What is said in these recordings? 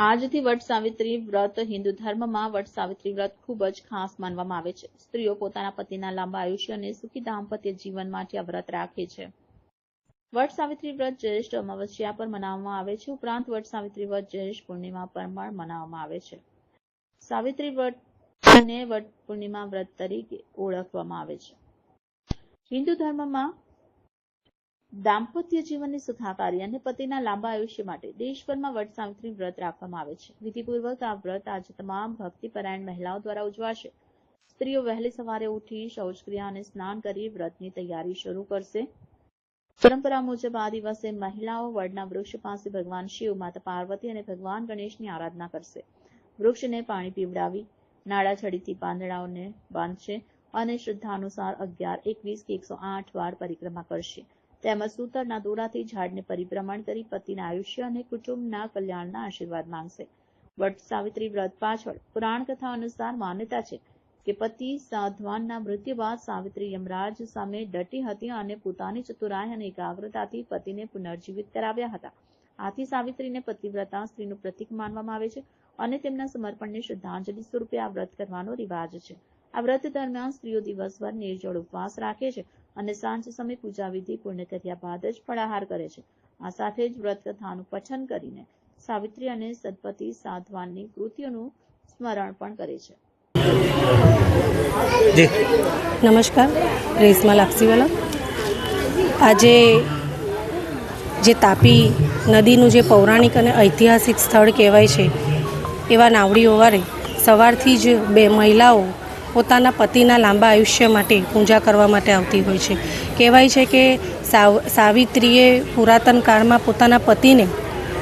આજથી વટ સાવિત્રી વ્રત હિન્દુ ધર્મમાં વટ સાવિત્રી વ્રત ખૂબ જ ખાસ માનવામાં આવે છે. સ્ત્રીઓ પોતાના પતિના લાંબા આયુષ્ય અને સુખી દાંપત્ય જીવન માટે આ વ્રત રાખે છે. વટ સાવિત્રી વ્રત જ્યેષ્ઠ અમાવસ્યા પર મનાવવામાં આવે છે. ઉપરાંત વટ સાવિત્રી વ્રત જ્યેષ્ઠ પૂર્ણિમા પર પણ મનાવવામાં આવે છે. સાવિત્રી વ્રત અને વટ પૂર્ણિમા વ્રત તરીકે ઓળખવામાં આવે છે. હિન્દુ ધર્મમાં દાંપત્ય જીવનની સુખાકારી અને પતિના લાંબા આયુષ્ય માટે દેશભરમાં વટ સાવિત્રી વ્રત રાખવામાં આવે છે. વિધિપૂર્વક આ વ્રત આજે તમામ ભક્તિપરાયણ મહિલાઓ દ્વારા ઉજવાશે. સ્ત્રીઓ વહેલી સવારે ઉઠી શૌચક્રિયા અને સ્નાન કરી વ્રતની તૈયારી શરૂ કરશે. પરંપરા મુજબ આ દિવસે મહિલાઓ વડના વૃક્ષ પાસે ભગવાન શિવ, માતા પાર્વતી અને ભગવાન ગણેશની આરાધના કરશે. વૃક્ષને પાણી પીવડાવી નાળા છડીથી પાંદડાઓને બાંધશે અને શ્રદ્ધા અનુસાર અગિયાર, એકવીસ કે એકસો આઠ વાર પરિક્રમા કરશે. તેમજ સૂતરના દોરાથી ઝાડને પરિભ્રમણ કરી પતિના આયુષ્ય અને કુટુંબના કલ્યાણના આશીર્વાદ માંગશે. વટ સાવિત્રી વ્રત પાછળ પુરાણ કથા અનુસાર માન્યતા છે કે પતિ સાધવાનના મૃત્યુ બાદ સાવિત્રી યમરાજ સામે ડટી હતી અને પોતાની ચતુરાઈ અને એકાગ્રતાથી પતિને પુનર્જીવિત કરાવ્યા હતા. આથી સાવિત્રીને પતિવ્રતા સ્ત્રીનું પ્રતીક માનવામાં આવે છે અને તેમના સમર્પણને શ્રદ્ધાંજલિ સ્વરૂપે આ વ્રત કરવાનો રિવાજ છે. આ વ્રત દરમિયાન સ્ત્રીઓ દિવસભર નિર્જળ ઉપવાસ રાખે છે અને સાંજ સમય પૂજા વિધિ પૂર્ણ કર્યા બાદ જ ફળાહાર કરે છે. આ સાથે જ વ્રત કથાનું પઠન કરીને સાવિત્રી અને સદપતિ સાધવાનની કૃતિઓનું સ્મરણ પણ કરે છે. નમસ્કાર રેશમા લાપસીવાલા. આજે જે તાપી નદીનું જે પૌરાણિક અને ઐતિહાસિક સ્થળ કહેવાય છે એવા નાવડી વારે સવારથી જ બે મહિલાઓ પોતાના પતિના લાંબા આયુષ્ય માટે પૂજા કરવા માટે આવતી હોય છે. કહેવાય છે કે સાવ, સાવિત્રીએ પુરાતન કાળમાં પોતાના પતિને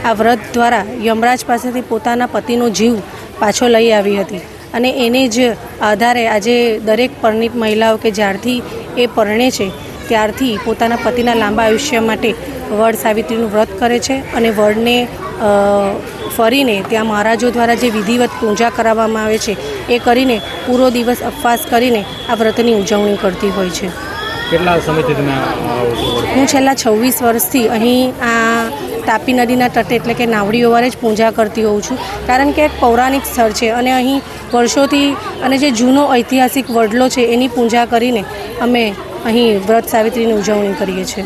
આ વ્રત દ્વારા યમરાજ પાસેથી પોતાના પતિનો જીવ પાછો લઈ આવી હતી. અને એને જ આધારે આજે દરેક પરણિત મહિલાઓ કે જ્યારથી એ પરણે છે, ત્યારથી પોતાના પતિના લાંબા આયુષ્ય માટે વડ સાવિત્રીનું વ્રત કરે છે અને વડને ફરીને ત્યાં મહારાજો દ્વારા જે વિધિવત પૂજા કરાવવામાં આવે છે એ કરીને પૂરો દિવસ ઉપવાસ કરીને આ વ્રતની ઉજવણી કરતી હોય છે. કેટલા સમયથી તમે હું છેલ્લા છવ્વીસ વર્ષથી અહીં આ તાપી નદીના તટે એટલે કે નાવડી ઓવારે જ પૂજા કરતી હોઉં છું કારણ કે એક પૌરાણિક સ્થળ છે અને અહીં વર્ષોથી અને જે જૂનો ઐતિહાસિક વડલો છે એની પૂજા કરીને અમે અહીં વ્રત સાવિત્રીની ઉજવણી કરીએ છીએ.